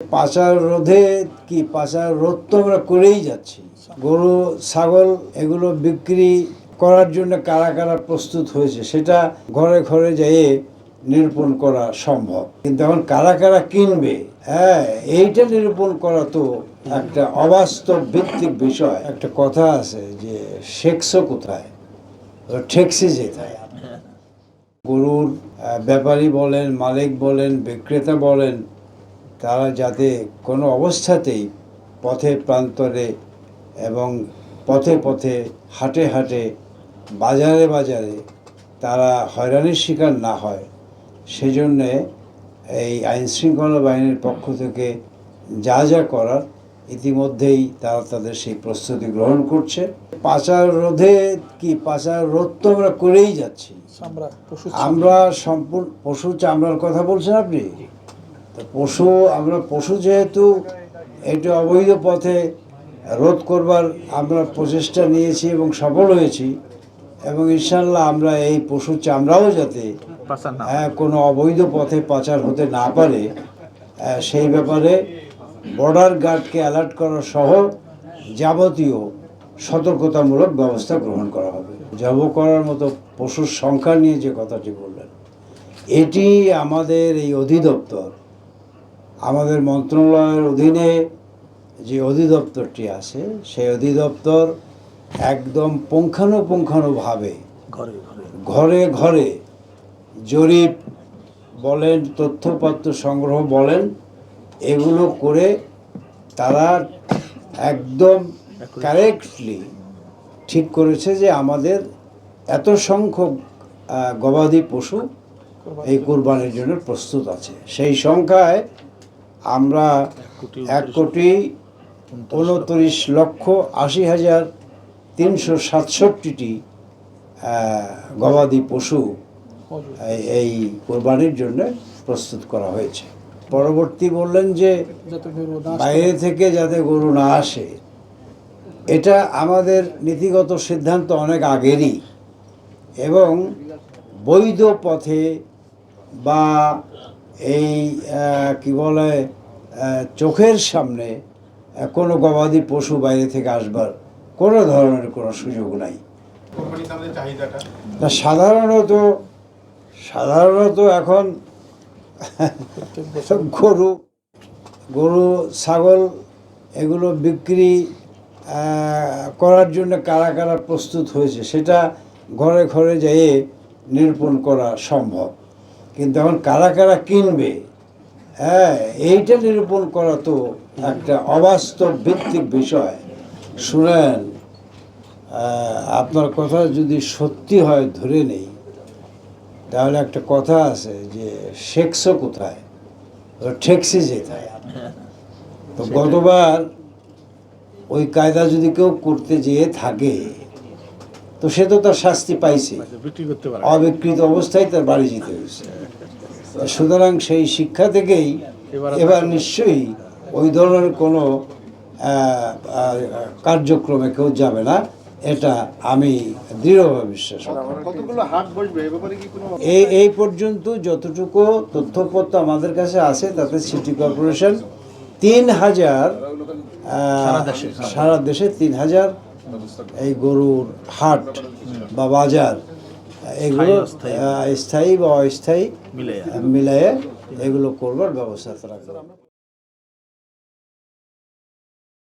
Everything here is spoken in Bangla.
পাচার রোধে কি? পাচার রোধ তো আমরা করেই যাচ্ছি। গরু, ছাগল এগুলো বিক্রি করার জন্য কারা কারা প্রস্তুত হয়েছে সেটা ঘরে ঘরে যেয়ে নিরূপণ করা সম্ভব। কিন্তু এখন কারা কারা কিনবে? হ্যাঁ এইটা নিরূপণ করা তো একটা অবাস্তব ভিত্তিক বিষয়। একটা কথা আছে যে শেখছো কোথায়? ঠেকছে যেথায় গরুর ব্যাপারী বলেন, মালিক বলেন, বিক্রেতা বলেন তারা যাতে কোনো অবস্থাতেই পথে প্রান্তরে এবং পথে পথে হাটে হাটে বাজারে বাজারে তারা হয়রানির শিকার না হয়। সেজন্যে এই আইনশৃঙ্খলা বাহিনীর পক্ষ থেকে যা যা করার ইতিমধ্যেই তারা তাদের সেই প্রস্তুতি গ্রহণ করছে। পাচার রোধে কি পাচার রোধ তো আমরা করেই যাচ্ছি। আমরা সম্পূর্ণ পশু চামড়ার কথা বলছেন আপনি? তো পশু আমরা পশু যেহেতু এটা অবৈধ পথে রোধ করবার আমরা প্রচেষ্টা নিয়েছি এবং সফল হয়েছি এবং ইনশাল্লাহ আমরা এই পশু চামড়াও যাতে হ্যাঁ, কোনো অবৈধ পথে পাচার হতে না পারে সেই ব্যাপারে বর্ডার গার্ডকে অ্যালার্ট করা সহ যাবতীয় সতর্কতামূলক ব্যবস্থা গ্রহণ করা হবে। জব করার মতো পশুর সংখ্যা নিয়ে যে কথাটি বললেন এটি আমাদের এই অধিদপ্তর আমাদের মন্ত্রণালয়ের অধীনে যে অধিদপ্তরটি আছে সেই অধিদপ্তর একদম পুঙ্খানুপুঙ্খানুভাবে ঘরে ঘরে। জরিপ বলেন তথ্যপত্র সংগ্রহ বলেন এগুলো করে তারা একদম কারেক্টলি ঠিক করেছে যে আমাদের এত সংখ্যক গবাদি পশু এই কোরবানির জন্য প্রস্তুত আছে। সেই সংখ্যায় আমরা এক কোটি উনত্রিশ লক্ষ আশি হাজার তিনশো সাতষট্টিটি গবাদি পশু এই- কোরবানির জন্য প্রস্তুত করা হয়েছে। পরবর্তী বললেন যে, বাইরে থেকে যাতে গরু না আসে, এটা আমাদের নীতিগত সিদ্ধান্ত অনেক আগেরই এবং বৈধ পথে বা এই কি বলে চোখের সামনে কোনো গবাদি পশু বাইরে থেকে আসবার কোনো ধরনের কোনো সুযোগ নাই। না সাধারণত সাধারণত এখন গরু গরু ছাগল এগুলো বিক্রি করার জন্য কারা কারা প্রস্তুত হয়েছে সেটা ঘরে ঘরে যেয়ে নিরূপণ করা সম্ভব। কিন্তু এখন কারা কারা কিনবে? হ্যাঁ এইটা নিরূপণ করা তো একটা অবাস্তব ভিত্তিক বিষয়। শুনেন আপনার কথা যদি সত্যি হয় ধরে নেই তাহলে একটা কথা আছে যে শেখছো কোথায়? ঠেকছে যেথায় তো গতবার ওই কায়দা যদি কেউ করতে যেয়ে থাকে তো সে তো তার শাস্তি পাইছে। অবিকৃত অবস্থায় তার বাড়ি যেতে হয়েছে। সুতরাং সেই শিক্ষা থেকেই এবার নিশ্চয়ই ওই ধরনের কোনো কার্যক্রমে কেউ যাবে না। এটা আমি দৃঢ়ভাবে বিশ্বাস করি। কতগুলো হাট বসবে? এ ব্যাপারে কি কোনো এই এই পর্যন্ত যতটুকু তথ্যপত্র আমাদের কাছে আছে তাতে সিটি কর্পোরেশন তিন হাজার সারা দেশে তিন হাজার এই গরুর হাট বা বাজার এগুলো স্থায়ী বা অস্থায়ী মিলে মিলিয়ে এগুলো করবার ব্যবস্থা করে।